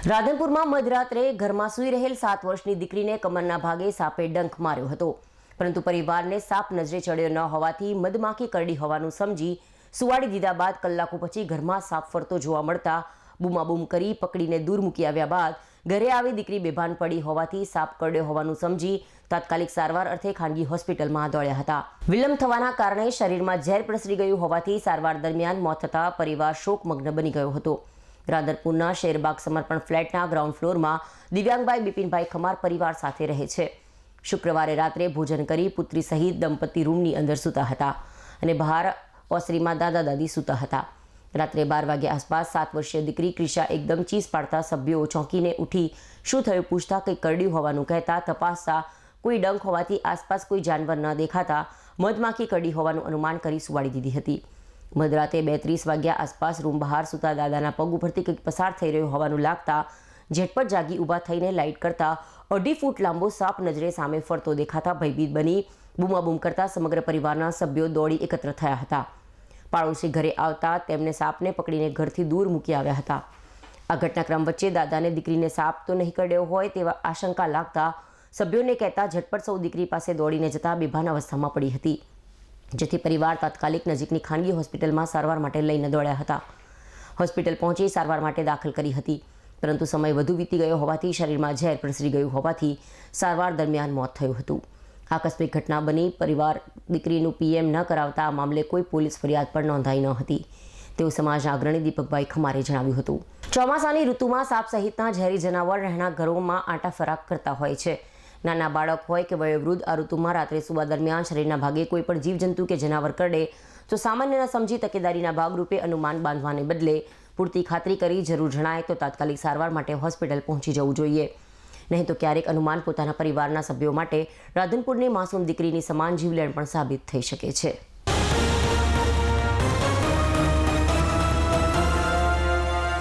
રાધનપુરમાં મધરાત્રે ઘરમાં સૂઈ રહેલ સાત વર્ષની દીકરીને કમરના ભાગે સાપે ડંખ માર્યો હતો. પરંતુ પરિવારને સાપ નજરે ચડ્યો ન હોવાથી મધમાખી કરડી હોવાનું સમજી સુવાડી દીધા બાદ કલાકો પછી ઘરમાં સાપ ફરતો જોવા મળતા બૂમાબૂમ કરી પકડીને દૂર મૂકી આવ્યા બાદ ઘરે આવી દીકરી બેભાન પડી હોવાથી સાપ કરડ્યો હોવાનું સમજી તાત્કાલિક સારવાર અર્થે ખાનગી હોસ્પિટલમાં દોડ્યા હતા. વિલંબ થવાના કારણે શરીરમાં ઝેર પ્રસરી ગયું હોવાથી સારવાર દરમિયાન મોત થતા પરિવાર શોકમગ્ન બની ગયો હતો. રાધનપુરના શેરબાગ સમર્પણ ફ્લેટના ગ્રાઉન્ડ ફ્લોરમાં દિવ્યાંગભાઈ બિપિનભાઈ ખમાર પરિવાર સાથે રહે છે. શુક્રવારે રાત્રે ભોજન કરી પુત્રી સહિત દંપતી રૂમની અંદર સૂતા હતા અને બહાર ઓસરીમાં દાદા દાદી સૂતા હતા. રાત્રે બાર વાગ્યા આસપાસ સાત વર્ષીય દીકરી ક્રિશા એકદમ ચીસ પાડતા સભ્યો ચોંકીને ઉઠી શું થયું પૂછતા કંઈક કરડ્યું હોવાનું કહેતા તપાસતા કોઈ ડંખ હોવાથી આસપાસ કોઈ જાનવર ન દેખાતા મધમાખી કરડી હોવાનું અનુમાન કરી સુવાડી દીધી હતી. મધરાતે બે ત્રીસ વાગ્યા આસપાસ રૂમ બહાર સૂતા દાદાના પગ ઉપરથી કંઈક પસાર થઈ રહ્યો હોવાનું લાગતા ઝટપટ જાગી ઊભા થઈને લાઇટ કરતા અઢી ફૂટ લાંબો સાપ નજરે સામે ફરતો દેખાતા ભયભીત બની, બૂમાબૂમ કરતા સમગ્ર પરિવારના સભ્યો દોડી એકત્ર થયા હતા. પાડોશી ઘરે આવતા તેમને સાપને પકડીને ઘરથી દૂર મૂકી આવ્યા હતા. આ ઘટનાક્રમ વચ્ચે દાદાને દીકરીને સાપ તો નહીં કરડ્યો હોય તેવા આશંકા લાગતા સભ્યોને કહેતા ઝટપટ સૌ દીકરી પાસે દોડીને જતા બેભાન અવસ્થામાં પડી હતી. જેથી પરિવાર તાત્કાલિક નજીકની ખાનગી હોસ્પિટલમાં સારવાર માટે લઈને દોડ્યા હતા. હોસ્પિટલ પહોંચી સારવાર માટે દાખલ કરી હતી. પરંતુ સમય વધુ વીતી ગયો હોવાથી શરીરમાં ઝેર પ્રસરી ગયું હોવાથી સારવાર દરમિયાન મોત થયું હતું. આકસ્મિક ઘટના બની પરિવાર દીકરીનું પીએમ ન કરાવતા આ મામલે કોઈ પોલીસ ફરિયાદ પણ નોંધાઈ ન હતી. તેવું સમાજના અગ્રણી દીપકભાઈ ખમારે જણાવ્યું હતું. ચોમાસાની ઋતુમાં સાપ સહિતના ઝેરી જનાવર રહેણા ઘરોમાં આંટા ફરાક કરતા હોય છે. નાના બાળક હોય કે વયોવૃદ્ધ, આ ઋતુમાં રાત્રે સુવા દરમિયાન શરીરના ભાગે કોઈ પણ જીવજંતુ કે જનાવર કરડે, તો સામાન્ય સમજી તકેદારીના ભાગરૂપે અનુમાન બાંધવાને બદલે પૂરતી ખાતરી કરી જરૂર જણાય તો તાત્કાલિક સારવાર માટે હોસ્પિટલ પહોંચી જવું જોઈએ. નહીં તો ક્યારેક અનુમાન પોતાના પરિવારના સભ્યો માટે રાધનપુરની માસૂમ દીકરીની સમાન જીવલેણ પણ સાબિત થઈ શકે છે.